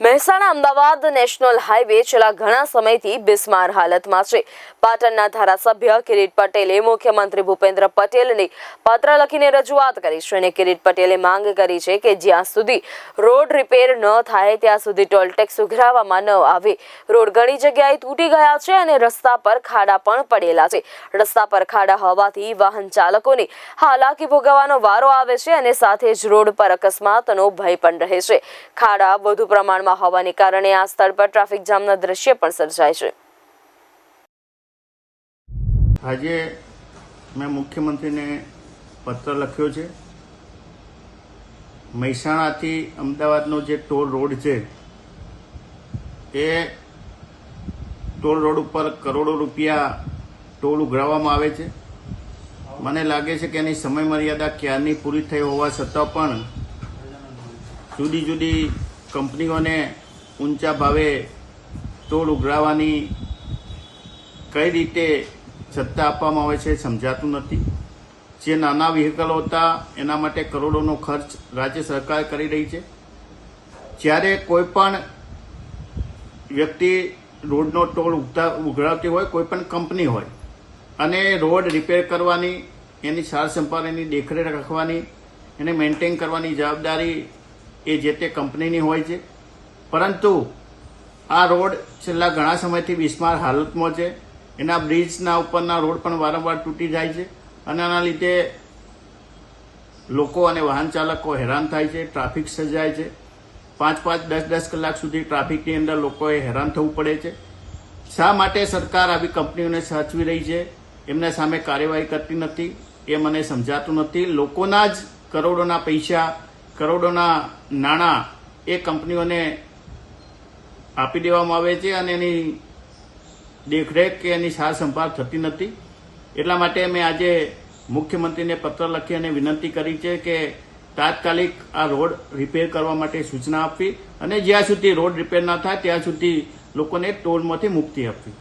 Mehsana Ahmedabad national highway છેલ્લા ઘણા સમયથી બિસ્માર હાલતમાં છે. પાટણના ધારાસભ્ય કિરીટ પટેલે મુખ્યમંત્રી ભૂપેન્દ્ર પટેલને પત્ર લખીને રજૂઆત કરી છે અને કિરીટ પટેલે માંગ કરી છે કે જ્યાં સુધી રોડ રિપેર ન થાય ત્યાં સુધી ટોલટેક્સ ઉઘરાવવામાં ન આવે. રોડ ઘણી જગ્યાએ તૂટી ગયા છે અને રસ્તા પર ખાડા પણ પડેલા છે. રસ્તા પર ખાડા હોવાથી વાહન ચાલકોને હાલાકી ભોગવવાનો વારો આવે છે અને સાથે જ રોડ પર અકસ્માતનો ભય પણ રહે છે. ખાડા વધુ પ્રમાણમાં હોવાને કારણે આ સ્થળ પર ટ્રાફિક જામના દ્રશ્ય પણ સર્જાય છે. આજે મેં મુખ્યમંત્રીને પત્ર લખ્યો છે. મહેસાણાથી અમદાવાદનો જે ટોલ રોડ છે, એ ટોલ રોડ ઉપર કરોડો રૂપિયા ટોલ ઉઘરાવવામાં આવે છે. મને લાગે છે કે એની સમય મર્યાદા ક્યારની પૂરી થઈ હોવા છતાં પણ જુદી જુદી કંપનીઓને ઊંચા ભાવે તોડ ઉઘરાવાની કઈ રીતે સત્તા આપવામાં આવે છે સમજાતું નથી. જે નાના વ્હીકલો હતા, એના માટે કરોડોનો ખર્ચ રાજ્ય સરકાર કરી રહી છે. જ્યારે કોઈ પણ વ્યક્તિ રોડનો ટોલ ઉગતા ઉઘરાવતી હોય, કોઈ પણ કંપની હોય, અને રોડ રિપેર કરવાની, એની સાર સંભાળ એની દેખરેખ રાખવાની, એને મેન્ટેન કરવાની જવાબદારી એ જે તે કંપનીની હોય છે. પરંતુ આ રોડ છેલ્લા ઘણા સમયથી બિસ્માર હાલતમાં છે. એના બ્રિજના ઉપરના રોડ પણ વારંવાર તૂટી જાય છે અને આના લીધે લોકો અને વાહન ચાલકો હેરાન થાય છે, ટ્રાફિક સર્જાય છે. પાંચ પાંચ, દસ દસ કલાક સુધી ટ્રાફિકની અંદર લોકોએ હેરાન થવું પડે છે. શા માટે સરકાર આવી કંપનીઓને સાચવી રહી છે? એમના સામે કાર્યવાહી કરતી નથી. એ મને સમજાતું નથી. લોકોના જ કરોડોના પૈસા કરોડોના નાણાં એ કંપનીઓને આપી દેવામાં આવે છે અને એની દેખરેખ કે એની સાર સંભાળ થતી નથી. એટલા માટે મેં આજે મુખ્યમંત્રીને પત્ર લખી અને વિનંતી કરી છે કે તાત્કાલિક આ રોડ રિપેર કરવા માટે સૂચના આપવી અને જ્યાં સુધી રોડ રિપેર ના થાય ત્યાં સુધી લોકોને ટોલમાંથી મુક્તિ આપવી.